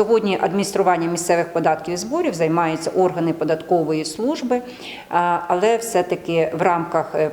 Сьогодні адмініструванням місцевих податків і зборів займаються органи податкової служби, але все-таки в рамках е,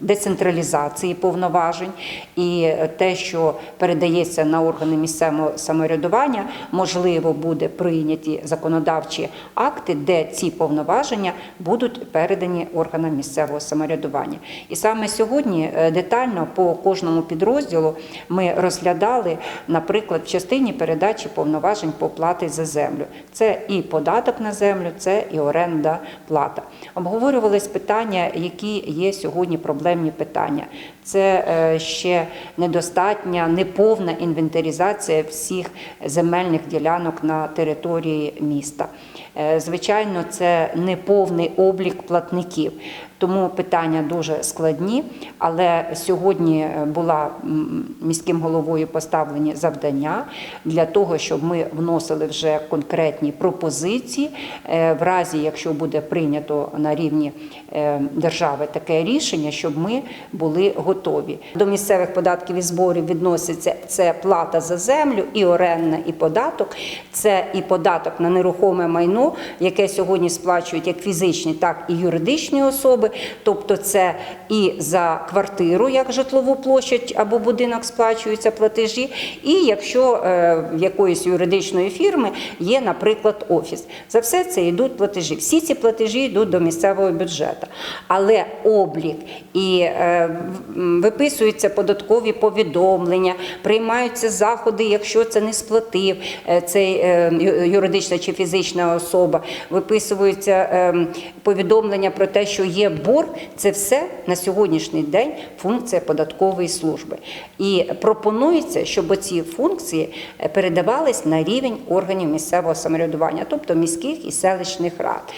децентралізації повноважень і те, що передається на органи місцевого самоврядування, можливо, буде прийняті законодавчі акти, де ці повноваження будуть передані органам місцевого самоврядування. І саме сьогодні е, детально по кожному підрозділу ми розглядали, наприклад, в частині передачі повноважень по плати за землю. Це і податок на землю, це і оренда плата. Обговорювались питання, які є сьогодні проблемні питання. Це е, ще недостатня, неповна інвентаризація всіх земельних ділянок на території міста. Е, Звичайно, це неповний облік платників. Тому питання дуже складні, але сьогодні е, була міським головою поставлені завдання для того, щоб ми вносили вже конкретні пропозиції, е, в разі, якщо буде прийнято на рівні е, держави таке рішення, щоб ми були готові. До місцевих податків і зборів відноситься це плата за землю, і орендна, і податок. Це і податок на нерухоме майно, яке сьогодні сплачують як фізичні, так і юридичні особи. Тобто, це і за квартиру, як житлову площадь або будинок сплачуються платежі, і якщо е, в якоїсь юридичної фірми є, наприклад, офіс. За все це йдуть платежі. Всі ці платежі йдуть до місцевого бюджету. Але облік і е, виписуються податкові повідомлення, приймаються заходи, якщо це не сплатив е, цей е, юридична чи фізична особа, виписуються повідомлення про те, що є борг. Це все на сьогоднішній день функція податкової служби. І пропонується, щоб ці функції передавались на рівень органів місцевого самоврядування, тобто міських і селищних рад.